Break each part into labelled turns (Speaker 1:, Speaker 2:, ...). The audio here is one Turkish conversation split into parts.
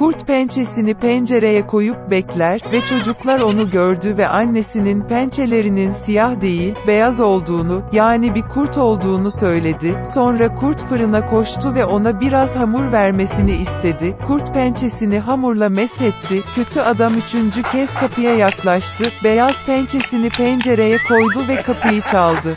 Speaker 1: Kurt pençesini pencereye koyup bekler ve çocuklar onu gördü ve annesinin pençelerinin siyah değil, beyaz olduğunu, yani bir kurt olduğunu söyledi. Sonra kurt fırına koştu ve ona biraz hamur vermesini istedi. Kurt pençesini hamurla meshetti. Kötü adam üçüncü kez kapıya yaklaştı, beyaz pençesini pencereye koydu ve kapıyı çaldı.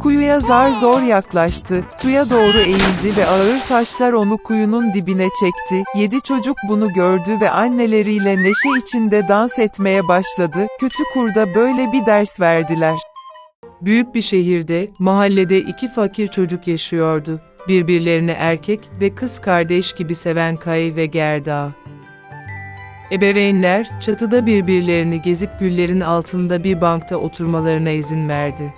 Speaker 1: Kuyuya zar zor yaklaştı, suya doğru eğildi ve ağır taşlar onu kuyunun dibine çekti. Yedi çocuk bunu gördü ve anneleriyle neşe içinde dans etmeye başladı. Kötü kurda böyle bir ders verdiler.
Speaker 2: Büyük bir şehirde, mahallede iki fakir çocuk yaşıyordu. Birbirlerini erkek ve kız kardeş gibi seven Kay ve Gerda. Ebeveynler, çatıda birbirlerini gezip güllerin altında bir bankta oturmalarına izin verdi.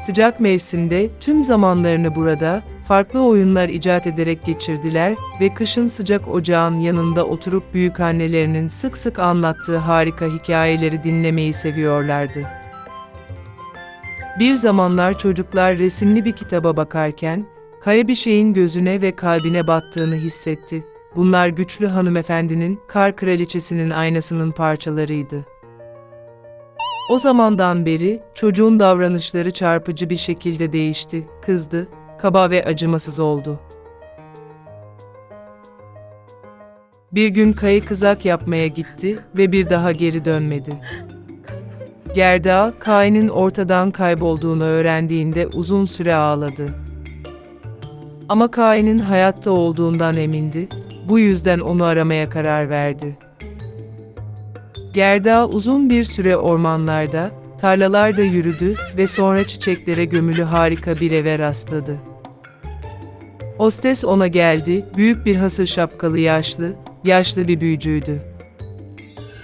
Speaker 2: Sıcak mevsimde tüm zamanlarını burada, farklı oyunlar icat ederek geçirdiler ve kışın sıcak ocağın yanında oturup büyükannelerinin sık sık anlattığı harika hikayeleri dinlemeyi seviyorlardı. Bir zamanlar çocuklar resimli bir kitaba bakarken, Kaya bir şeyin gözüne ve kalbine battığını hissetti. Bunlar güçlü hanımefendinin, kar kraliçesinin aynasının parçalarıydı. O zamandan beri çocuğun davranışları çarpıcı bir şekilde değişti, kızdı, kaba ve acımasız oldu. Bir gün kayı kızak yapmaya gitti ve bir daha geri dönmedi. Gerda, Kain'in ortadan kaybolduğunu öğrendiğinde uzun süre ağladı. Ama Kain'in hayatta olduğundan emindi, bu yüzden onu aramaya karar verdi. Gerda uzun bir süre ormanlarda, tarlalarda yürüdü ve sonra çiçeklere gömülü harika bir eve rastladı. Hostes ona geldi, büyük bir hasır şapkalı yaşlı, yaşlı bir büyücüydü.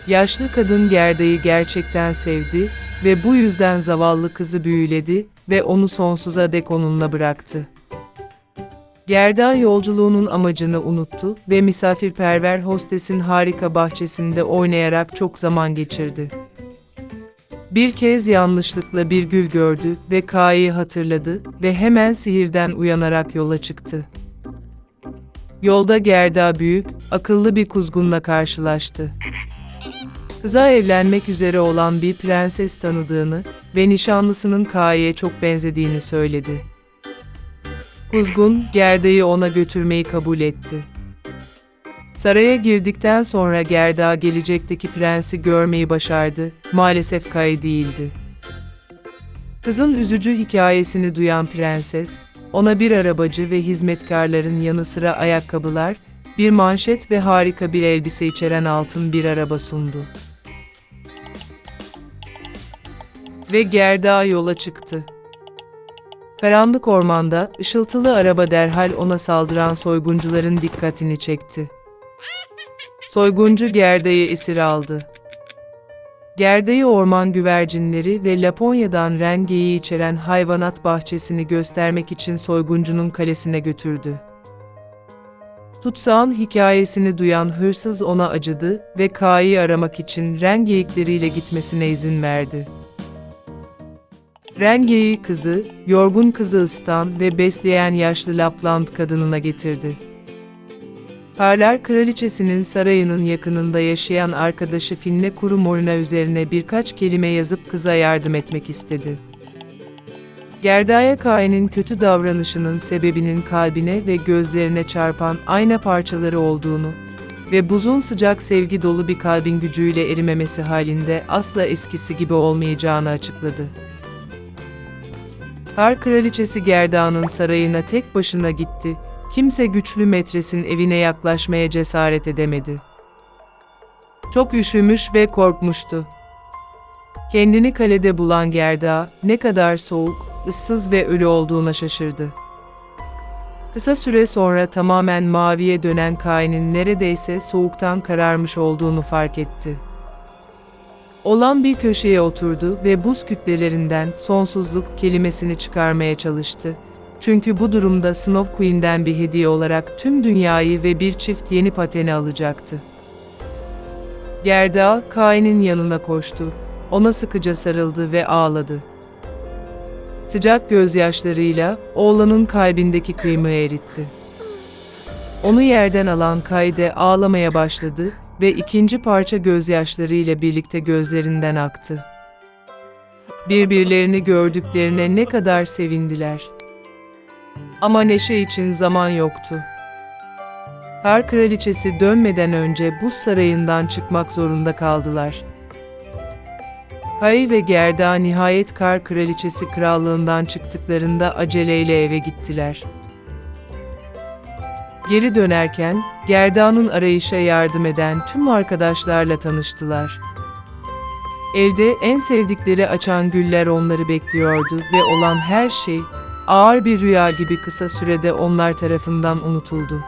Speaker 2: Yaşlı kadın Gerda'yı gerçekten sevdi ve bu yüzden zavallı kızı büyüledi ve onu sonsuza dek onunla bıraktı. Gerda yolculuğunun amacını unuttu ve misafirperver hostesin harika bahçesinde oynayarak çok zaman geçirdi. Bir kez yanlışlıkla bir gül gördü ve Ka'yı hatırladı ve hemen sihirden uyanarak yola çıktı. Yolda Gerda büyük, akıllı bir kuzgunla karşılaştı. Kıza evlenmek üzere olan bir prenses tanıdığını ve nişanlısının Ka'ya çok benzediğini söyledi. Kuzgun, Gerda'yı ona götürmeyi kabul etti. Saraya girdikten sonra Gerda gelecekteki prensi görmeyi başardı, maalesef Kay değildi. Kızın üzücü hikayesini duyan prenses, ona bir arabacı ve hizmetkarların yanı sıra ayakkabılar, bir manşet ve harika bir elbise içeren altın bir araba sundu. Ve Gerda yola çıktı. Karanlık ormanda, ışıltılı araba derhal ona saldıran soyguncuların dikkatini çekti. Soyguncu Gerda'yı esir aldı. Gerda'yı orman güvercinleri ve Laponya'dan rengeyi içeren hayvanat bahçesini göstermek için soyguncunun kalesine götürdü. Tutsağın hikayesini duyan hırsız ona acıdı ve K'yı aramak için ren geyikleriyle gitmesine izin verdi. Rengeyi kızı, yorgun kızı ısıtan ve besleyen yaşlı Lapland kadınına getirdi. Parlar Kraliçesi'nin sarayının yakınında yaşayan arkadaşı Finne Kuru Morina üzerine birkaç kelime yazıp kıza yardım etmek istedi. Gerdaya Kain'in kötü davranışının sebebinin kalbine ve gözlerine çarpan ayna parçaları olduğunu ve buzun sıcak sevgi dolu bir kalbin gücüyle erimemesi halinde asla eskisi gibi olmayacağını açıkladı. Kar Kraliçesi Gerda'nın sarayına tek başına gitti, kimse güçlü metresin evine yaklaşmaya cesaret edemedi. Çok üşümüş ve korkmuştu. Kendini kalede bulan Gerda, ne kadar soğuk, ıssız ve ölü olduğuna şaşırdı. Kısa süre sonra tamamen maviye dönen Kain'in neredeyse soğuktan kararmış olduğunu fark etti. Olan bir köşeye oturdu ve buz kütlelerinden sonsuzluk kelimesini çıkarmaya çalıştı. Çünkü bu durumda Snow Queen'den bir hediye olarak tüm dünyayı ve bir çift yeni pateni alacaktı. Gerda, Kain'in yanına koştu. Ona sıkıca sarıldı ve ağladı. Sıcak gözyaşlarıyla oğlanın kalbindeki kıyımı eritti. Onu yerden alan Kayde ağlamaya başladı ve ikinci parça gözyaşlarıyla birlikte gözlerinden aktı. Birbirlerini gördüklerine ne kadar sevindiler. Ama Neşe için zaman yoktu. Kar kraliçesi dönmeden önce buz sarayından çıkmak zorunda kaldılar. Kay ve Gerda nihayet Kar kraliçesi krallığından çıktıklarında aceleyle eve gittiler. Geri dönerken, Gerda'nın arayışa yardım eden tüm arkadaşlarla tanıştılar. Evde en sevdikleri açan güller onları bekliyordu ve olan her şey, ağır bir rüya gibi kısa sürede onlar tarafından unutuldu.